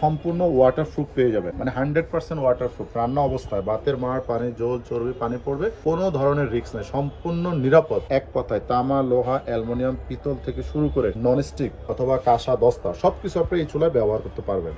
সম্পূর্ণ water proof পেয়ে যাবে। মানে হান্ড্রেড পার্সেন্ট ওয়াটার প্রুফ রান্না অবস্থায় বাতের মার, পানি জল চর্বি, পানি পড়বে, কোনো ধরনের রিস্ক নেই। সম্পূর্ণ নিরাপদ। এক কথায় তামা, লোহা, অ্যালুমিনিয়াম, পিতল থেকে শুরু করে ননস্টিক অথবা কাঁসা দস্তা সবকিছু আপনি এই চুলায় ব্যবহার করতে পারবেন।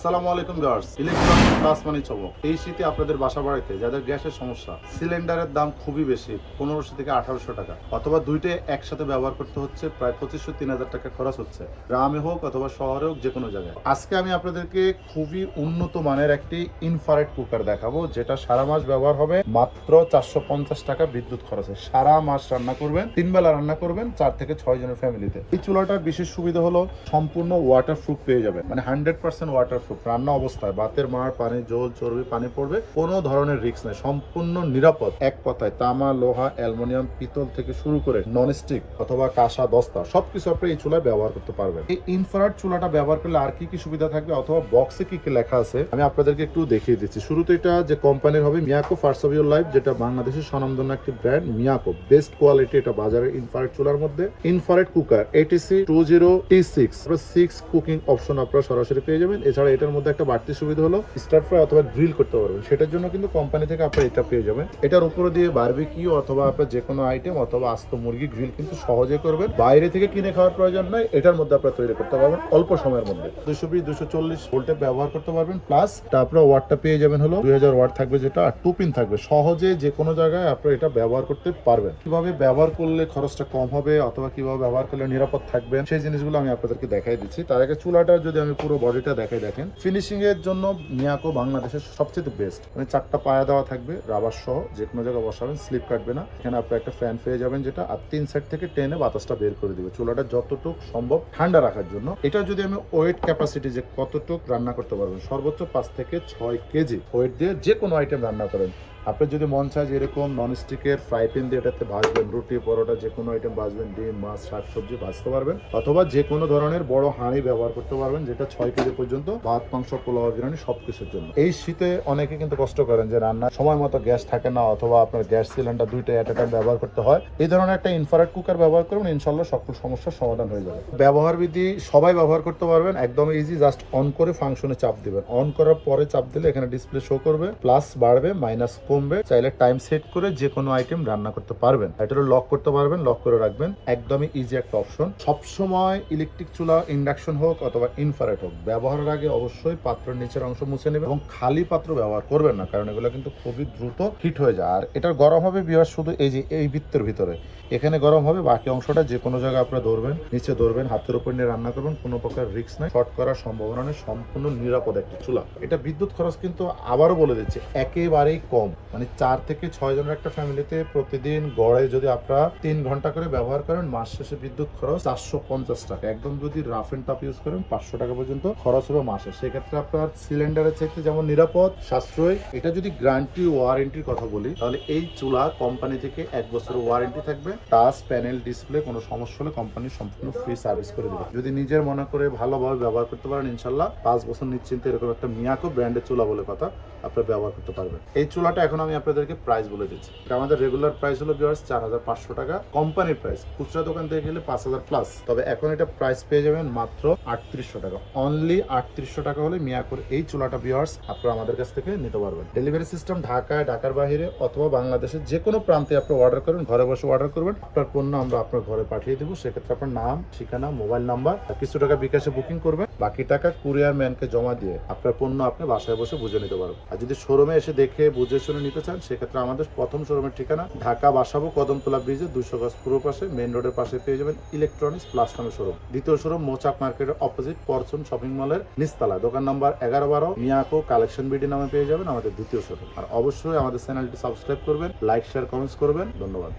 আসসালামু আলাইকুম গার্স ইলেকট্রনিক প্লাস চমক এই শীতে আপনাদের বাসা বাড়িতে যাদের গ্যাসের সমস্যা সিলিন্ডারের দাম খুবই বেশি, পনেরোশো থেকে আঠারোশো টাকা। অথবা দুইটাই একসাথে ব্যবহার করতে হচ্ছে, প্রায় পঁচিশশো, তিন হাজার টাকা খরচ হচ্ছে। গ্রামে হোক অথবা শহরে হোক যে কোনো জায়গায়। আজকে আমি আপনাদেরকে খুবই উন্নত মানের একটি ইনফারেট কুকার দেখাবো, যেটা সারা মাস ব্যবহার হবে মাত্র চারশো পঞ্চাশ টাকা বিদ্যুৎ খরচে। সারা মাস রান্না করবেন তিন বেলা রান্না করবেন চার থেকে ছয় জনের ফ্যামিলিতে এই চুলাটার বিশেষ সুবিধা হলো, সম্পূর্ণ ওয়াটার প্রুফ পেয়ে যাবে মানে হান্ড্রেড পার্সেন্ট ওয়াটার প্রুফ রান্না অবস্থায়, বাতের মার, পানি, জল, চর্বি, পানি পড়বে, কোনো ধরনের রিস্ক নেই, সম্পূর্ণ নিরাপদ। এক কথায় তামা, লোহা, অ্যালুমিনিয়াম, পিতল থেকে শুরু করে ননস্টিক অথবা কাঁসা দস্তা সবকিছু আপনি এই চুলায় ব্যবহার করতে পারবেন। এই ইনফ্রারেড চুলাটা ব্যবহার করলে আর কি কি সুবিধা থাকবে অথবা বক্সে কি কি লেখা আছে? আমি আপনাদেরকে একটু দেখিয়ে দিচ্ছি। শুরুতে এটা যে কোম্পানির হবে, Miyako first of your life যেটা বাংলাদেশের স্বনামধন্য একটি ব্র্যান্ড মিয়াকো। বেস্ট কোয়ালিটি এটা বাজারে ইনফ্রারেড চুলার মধ্যে। Infrared cooker ATC two zero T six six cooking option আপনারা সরাসরি পেয়ে যাবেন। এছাড়া এটার মধ্যে একটা বাড়তি সুবিধা হলো স্টার ফ্রাই অথবা গ্রিল করতে পারবেন। সেটার জন্য কিন্তু কোম্পানি থেকে আপনারা এটা পেয়ে যাবেন। এটার উপরে দিয়ে বারবিকিউ অথবা আপনার যে কোনো আইটেম অথবা আস্ত মুরগি গ্রিল কিন্তু সহজে করবেন। বাইরে থেকে কিনে খাওয়ার প্রয়োজন নয় এটার মধ্যে আপনারা তৈরি করতে পারবেন অল্প সময়ের মধ্যে। দুশো বিশ দুশো চল্লিশ ভোল্টে ব্যবহার করতে পারবেন। প্লাস আপনার ওয়াটটা পেয়ে যাবেন হলো দুই হাজার ওয়াট থাকবে যেটা, আর টু পিন থাকবে। সহজে যে কোনো জায়গায় আপনারা এটা ব্যবহার করতে পারবেন। কীভাবে ব্যবহার করলে খরচটা কম হবে অথবা কীভাবে ব্যবহার করলে নিরাপদ থাকবেন, সেই জিনিসগুলো আমি আপনাদেরকে দেখাই দিচ্ছি। তার আগে চুলাটা যদি আমি পুরো বডিটা দেখাই দেখেন ফিনিশিং এর জন্য মিয়াকো বাংলাদেশের সবচেয়ে বেস্ট মানে চারটা পায়া দেওয়া থাকবে রাবার সহ, যে কোনো জায়গায় বসাবেন স্লিপ কাটবে না। এখানে আপনি একটা ফ্যান পেয়ে যাবেন যেটা, আর তিন সাইড থেকে টেনে বাতাসটা বের করে দিবে। চুলাটা যতটুক সম্ভব ঠান্ডা রাখার জন্য। এটা যদি আমি ওয়েট ক্যাপাসিটি যে কতটুক রান্না করতে পারবেন, সর্বোচ্চ পাঁচ থেকে ছয় কেজি ওয়েট দিয়ে যে কোনো আইটেম রান্না করেন। আপনি যদি মন চায় যে এরকম ননস্টিকের ফ্রাই প্যান দিয়ে এটাতে ভাজবেন, রুটি, পরোটা, যে কোনো আইটেম ভাজবেন, ডিম, মাছ, শাক, সবজি ভাজতে পারবেন। অথবা যে কোনো ধরনের বড় হাঁড়ি ব্যবহার করতে পারবেন, যেটা ছয় কেজি পর্যন্ত, ভাত, মাংস, পোলাও, বিরিয়ানি, সবকিছুর জন্য। এই শীতে অনেকে কিন্তু কষ্ট করেন যে রান্না সময় মতো গ্যাস থাকে না, অথবা আপনার গ্যাস সিলিন্ডার দুইটা এট টাইম ব্যবহার করতে হয়। এই ধরনের একটা ইনফ্রারেড কুকার ব্যবহার করবেন ইনশাল্লাহ সকল সমস্যার সমাধান হয়ে যাবে। ব্যবহার বিধি সবাই ব্যবহার করতে পারবেন, একদম ইজি জাস্ট অন করে ফাংশনে চাপ দিবেন। অন করার পরে চাপ দিলে এখানে ডিসপ্লে শো করবে প্লাস বাড়বে মাইনাস কমবে, চাইলে টাইম সেট করে যে কোনো আইটেম রান্না করতে পারবেন। এটা লক করতে পারবেন লক করে রাখবেন। একদমই ইজি একটা অপশন সবসময় ইলেকট্রিক চুলা ইন্ডাকশন হোক অথবা ইনফারেট হোক, ব্যবহারের আগে অবশ্যই পাত্রের নিচের অংশ মুছে নেবেন এবং খালি পাত্র ব্যবহার করবেন না, কারণ এগুলো কিন্তু খুবই দ্রুত হিট হয়ে যায়। আর এটার গরম হবে বিহার শুধু এই যে, এই বৃত্তের ভিতরে। এখানে গরম হবে, বাকি অংশটা যে কোনো জায়গায় আপনারা ধরবেন, নিচে ধরবেন, হাতের উপর নিয়ে রান্না করবেন, কোনো প্রকার রিস্ক নাই। শর্ট করার সম্ভাবনা নেই, সম্পূর্ণ নিরাপদ একটা চুলা। এটা বিদ্যুৎ খরচ কিন্তু আবারও বলে দিচ্ছে, একেবারেই কম। মানে চার থেকে ছয় জনের একটা ফ্যামিলিতে প্রতিদিন গড়ে যদি আপনারা তিন ঘণ্টা করে ব্যবহার করেন, মাস শেষে বিদ্যুৎ খরচ চারশো পঞ্চাশ টাকা। একদম যদি রাফ এন্ড টাফ ইউজ করেন, পাঁচশো টাকা পর্যন্ত খরচ হবে মাসে। সেক্ষেত্রে আপনার সিলিন্ডারের চাইতে যেমন নিরাপদ, সাশ্রয়। এটা যদি গ্যারান্টি ওয়ারেন্টির কথা বলি, তাহলে এই চুলা কোম্পানি থেকে এক বছরের ওয়ারেন্টি থাকবে। টাচ প্যানেল ডিসপ্লে কোনো সমস্যা হলে কোম্পানি সম্পূর্ণ ফ্রি সার্ভিস করে দেবে। যদি নিজের মনে করে ভালোভাবে ব্যবহার করতে পারেন, ইনশাল্লাহ পাঁচ বছর নিশ্চিন্তে এরকম একটা মিয়াকো ব্র্যান্ডের চুলা বলে কথা আপনারা ব্যবহার করতে পারবেন। এই চুলাটা এখন আমি আপনাদেরকে প্রাইস বলে দিচ্ছি। আমাদের রেগুলার প্রাইস হলো ভিউয়ার্স চার হাজার পাঁচশো টাকা। কোম্পানির প্রাইস খুচরা দোকান থেকে গেলে পাঁচ হাজার প্লাস তবে এখন এটা প্রাইস পেয়ে যাবেন মাত্র আটত্রিশশো টাকা। অনলি আটত্রিশশো টাকা হলে মিয়াকোর এই চুলাটা ভিউয়ার্স আপনারা আমাদের কাছ থেকে নিতে পারবেন। ডেলিভারি সিস্টেম ঢাকায়, ঢাকার বাইরে অথবা বাংলাদেশের যে কোনো প্রান্তে আপনি অর্ডার করবেন ঘরে বসে অর্ডার করবেন। আপনার পণ্য আমরা আপনার ঘরে পাঠিয়ে দেবো। সেক্ষেত্রে আপনার নাম, ঠিকানা মোবাইল নাম্বার কিছু টাকা বিকাশে বুকিং করবেন। বাকি টাকা কুরিয়ার ম্যানকে জমা দিয়ে আপনার পণ্য আপনি বাসায় বসে বুঝে নিতে পারবেন। আর যদি শোরুমে এসে দেখে, বুঝে শুনে নিতে চান, সেক্ষেত্রে আমাদের প্রথম শোরুমের ঠিকানা ঢাকা বাসাবো কদমতলা ব্রিজে দুশো গজ পূর্ব পাশে মেন রোডের পাশে পেয়ে যাবেন ইলেকট্রনিক্স প্লাস নামে শোরুম। দ্বিতীয় শোরুম মোচাক মার্কেটের অপোজিট পরচুন শপিং মলের নিচতলা। দোকান নাম্বার এগারো বারো মিয়াকো কালেকশন বিডি নামে পেয়ে যাবেন আমাদের দ্বিতীয় শোরুম। আর অবশ্যই আমাদের চ্যানেলটি সাবস্ক্রাইব করবেন লাইক শেয়ার কমেন্টস করবেন। ধন্যবাদ।